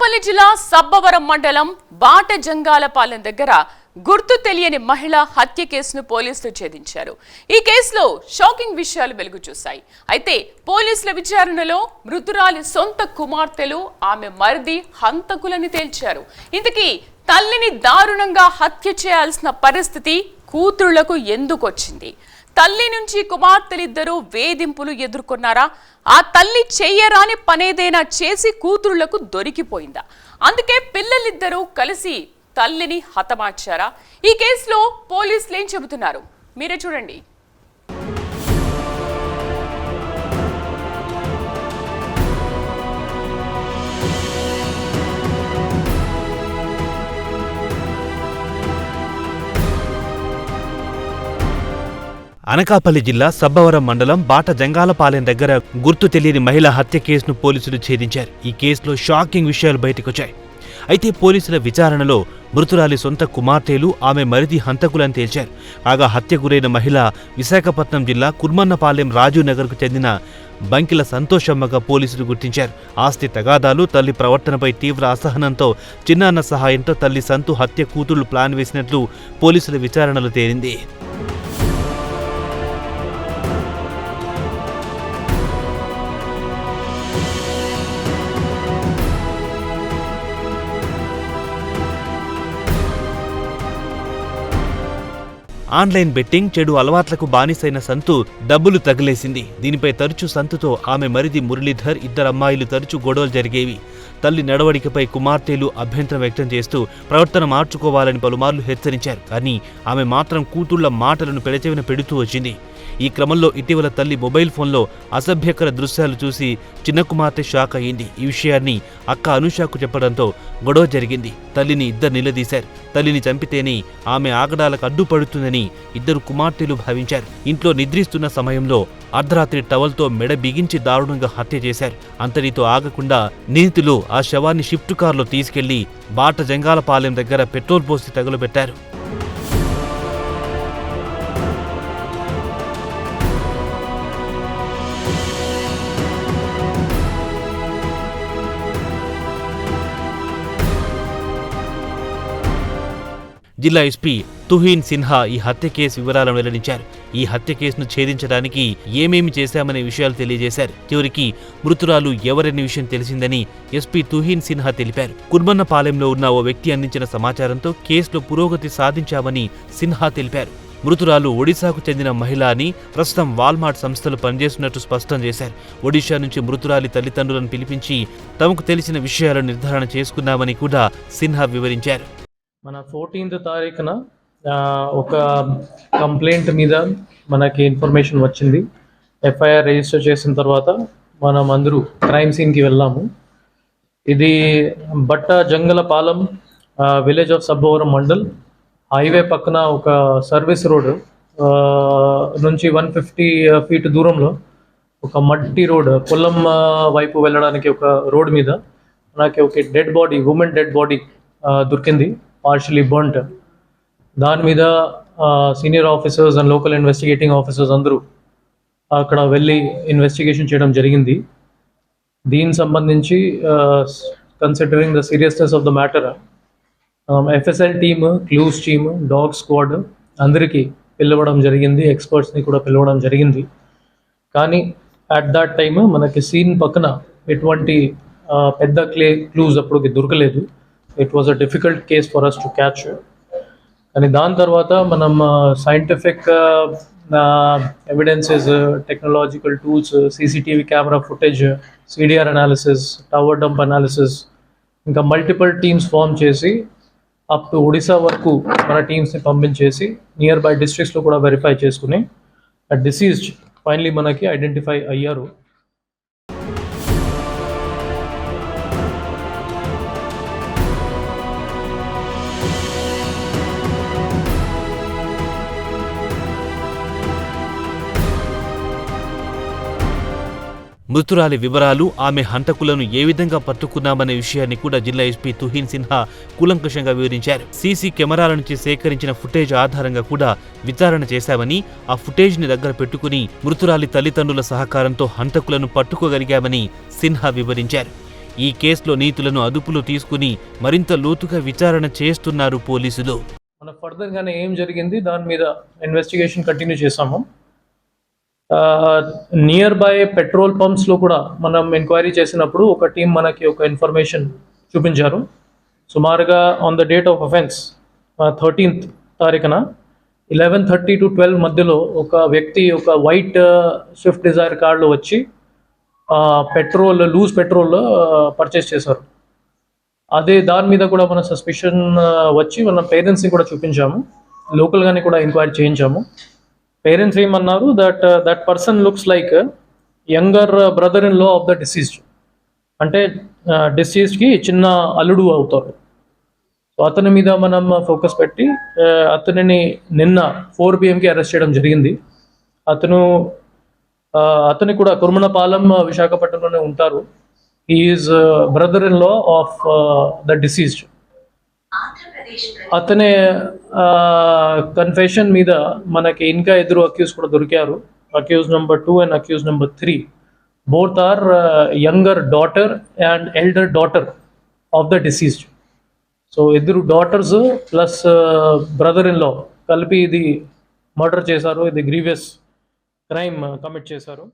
అనకాపల్లి జిల్లా సబ్బవరం మండలం బాట జంగాలపాలెం దగ్గర గుర్తు తెలియని మహిళ హత్య కేసును పోలీసులు ఛేదించారు. ఈ కేసులో షాకింగ్ విషయాలు వెలుగు చూశాయి. అయితే పోలీసుల విచారణలో మృతురాలి సొంత కుమార్తెలు ఆమె మరిది హంతకులని తేల్చారు. ఇంతకీ తల్లిని దారుణంగా హత్య చేయాల్సిన పరిస్థితి కూతుళ్ళకు ఎందుకొచ్చింది? తల్లి నుంచి కుమార్తెలిద్దరూ వేధింపులు ఎదుర్కొన్నారా? ఆ తల్లి చెయ్యరాని పనేదైనా చేసి కూతురులకు దొరికిపోయిందా? అందుకే పిల్లలిద్దరూ కలిసి తల్లిని హతమార్చారా? ఈ కేసులో పోలీసులు ఏం చెబుతున్నారు? మీరే చూడండి. అనకాపల్లి జిల్లా సబ్బవరం మండలం బాట జంగాలపాలెం దగ్గర గుర్తు తెలియని మహిళ హత్య కేసును పోలీసులు ఛేదించారు. ఈ కేసులో షాకింగ్ విషయాలు బయటకొచ్చాయి. అయితే పోలీసుల విచారణలో మృతురాలి సొంత కుమార్తెలు ఆమె మరిది హంతకులని తేల్చారు. కాగా హత్య గురైన మహిళ విశాఖపట్నం జిల్లా కుర్మన్నపాలెం రాజీవ్ నగర్కు చెందిన బంకిల సంతోషమ్మగా పోలీసులు గుర్తించారు. ఆస్తి తగాదాలు తల్లి ప్రవర్తనపై తీవ్ర అసహనంతో చిన్నాన్న సహాయంతో తల్లి సంతు హత్య కూతుళ్ళు ప్లాన్ వేసినట్లు పోలీసుల విచారణలో తేలింది. ఆన్లైన్ బెట్టింగ్ చెడు అలవాట్లకు బానిసైన సంతు డబ్బులు తగిలేసింది. దీనిపై తరచూ సంతుతో ఆమె మరిది మురళీధర్ ఇద్దరమ్మాయిలు తరచూ గొడవలు జరిగేవి. తల్లి నడవడికపై కుమార్తెలు అభ్యంతరం వ్యక్తం చేస్తూ ప్రవర్తన మార్చుకోవాలని పలుమార్లు హెచ్చరించారు. కానీ ఆమె మాత్రం కూతుళ్ళ మాటలను పెడచెవిన పెడుతూ వచ్చింది. ఈ క్రమంలో ఇటీవల తల్లి మొబైల్ ఫోన్లో అసభ్యకర దృశ్యాలు చూసి చిన్న కుమార్తె షాక్ అయింది. ఈ విషయాన్ని అక్క అనుషాకు చెప్పడంతో గొడవ జరిగింది. తల్లిని ఇద్దరు నిలదీశారు. తల్లిని చంపితేనే ఆమె ఆగడాలకు అడ్డుపడుతుందని ఇద్దరు కుమార్తెలు భావించారు. ఇంట్లో నిద్రిస్తున్న సమయంలో అర్ధరాత్రి టవల్తో మెడ బిగించి దారుణంగా హత్య చేశారు. అంతటితో ఆగకుండా నిందితులు ఆ శవాన్ని షిఫ్ట్ కారులో తీసుకెళ్ళి బాట జంగాలపాలెం దగ్గర పెట్రోల్ పోసి తగులబెట్టారు. జిల్లా ఎస్పీ తుహీన్ సిన్హా ఈ హత్య కేసు వివరాలను వెల్లడించారు. ఈ హత్య కేసును ఛేదించడానికి ఏమేమి చేశామనే విషయాలు తెలియజేశారు. చివరికి మృతురాలు ఎవరనే విషయం తెలిసిందని ఎస్పీ తుహీన్ సిన్హా తెలిపారు. కుర్మన్నపాలెంలో ఉన్న ఓ వ్యక్తి అందించిన సమాచారంతో కేసులో పురోగతి సాధించామని సిన్హా తెలిపారు. మృతురాలు ఒడిశాకు చెందిన మహిళ అని ప్రస్తుతం వాల్మార్ట్ సంస్థలు పనిచేస్తున్నట్టు స్పష్టం చేశారు. ఒడిశా నుంచి మృతురాలి తల్లిదండ్రులను పిలిపించి తమకు తెలిసిన విషయాలను నిర్ధారణ చేసుకున్నామని కూడా సిన్హా వివరించారు. మన ఫోర్టీన్త్ తారీఖున ఒక కంప్లైంట్ మీద మనకి ఇన్ఫర్మేషన్ వచ్చింది. ఎఫ్ఐఆర్ రిజిస్టర్ చేసిన తర్వాత మనం అందరూ క్రైమ్ సీన్కి వెళ్ళాము. ఇది బట్ట Jangalapalem village of Sabbavaram mandal highway పక్కన ఒక సర్వీస్ రోడ్ నుంచి వన్ ఫిఫ్టీ ఫీట్ దూరంలో ఒక మట్టి రోడ్ పొలం వైపు వెళ్ళడానికి ఒక రోడ్ మీద మనకి ఒక dead body women dead body దొరికింది. పార్షియలీ బంట్ దాని మీద senior officers and local investigating officers అందరూ అక్కడ వెళ్ళి ఇన్వెస్టిగేషన్ చేయడం జరిగింది. దీనికి సంబంధించి considering the seriousness of the matter FSL team clues team dog squad అందరికీ పిలవడం జరిగింది. ఎక్స్పర్ట్స్ని కూడా పిలవడం జరిగింది. కానీ అట్ దట్ టైమ్ మనకి సీన్ పక్కన ఎటువంటి పెద్ద క్లే క్లూజ్ అప్పుడు దొరకలేదు. It was a difficult case for us to catch కానీ దాని తర్వాత మనం scientific evidences technological tools CCTV camera footage CDR analysis tower dump analysis ఇంకా మల్టిపుల్ టీమ్స్ ఫామ్ చేసి అప్ టు ఒడిశా వరకు మన టీమ్స్ని పంపించేసి నియర్ బై డిస్ట్రిక్ట్స్లో కూడా వెరిఫై చేసుకుని డిసీజ్డ్ ఫైనలీ మనకి ఐడెంటిఫై అయ్యారు. మృతురాలి వివరాలు ఆమె హంతకులను ఏ విధంగా పట్టుకున్నామనే విషయాన్ని కూడా జిల్లా ఎస్పీ తుహీన్ సిన్హా కూలంకషంగా వివరించారు. సీసీ కెమెరాల నుంచి సేకరించిన ఫుటేజ్ ఆధారంగా కూడా విచారణ చేశామని ఆ ఫుటేజ్ని దగ్గర పెట్టుకుని మృతురాలి తల్లిదండ్రుల సహకారంతో హంతకులను పట్టుకోగలిగామని సిన్హా వివరించారు. ఈ కేసులో నీతులను అదుపులో తీసుకుని మరింత లోతుగా విచారణ చేస్తున్నారు పోలీసులు. మన ఫర్దర్గానే ఏం జరిగింది? దాని మీద ఇన్వెస్టిగేషన్ కంటిన్యూ చేసాము నియర్ బై పెట్రోల్ పంప్స్లో కూడా మనం ఎంక్వైరీ చేసినప్పుడు ఒక టీం మనకి ఒక ఇన్ఫర్మేషన్ చూపించారు. సుమారుగా on the date of offence thirteenth తారీఖున ఇలెవెన్ థర్టీ టు ట్వెల్వ్ మధ్యలో ఒక వ్యక్తి ఒక వైట్ స్విఫ్ట్ డిజైర్ కార్డులో వచ్చి పెట్రోల్ లూజ్ పెట్రోల్ పర్చేస్ చేశారు. అదే దాని మీద కూడా మన సస్పెషన్ వచ్చి మన పేరెంట్స్ని కూడా చూపించాము. లోకల్గానే కూడా ఎంక్వైరీ చేయించాము. పేరెంట్స్ ఏమన్నారు that that person looks like younger brother in law of the deceased అంటే డిసీజ్డ్కి చిన్న అల్లుడు అవుతారు సో అతని మీద మనం ఫోకస్ పెట్టి uh, అతనిని నిన్న ఫోర్ పిఎంకి అరెస్ట్ చేయడం జరిగింది. అతను uh, అతని కూడా కుర్మనపాలెం విశాఖపట్నంలోనే ఉంటారు. Is brother in law of the deceased అతనే కన్ఫెషన్ మీద మనకి ఇంకా ఇద్దరు అక్యూజ్ కూడా దొరికారు. Accused number two and accused number three both are younger daughter and elder daughter of the deceased so ఇద్దరు డాటర్స్ ప్లస్ బ్రదర్ ఇన్లో కలిపి ఇది మర్డర్ చేశారు. ఇది గ్రీవియస్ క్రైమ్ కమిట్ చేశారు.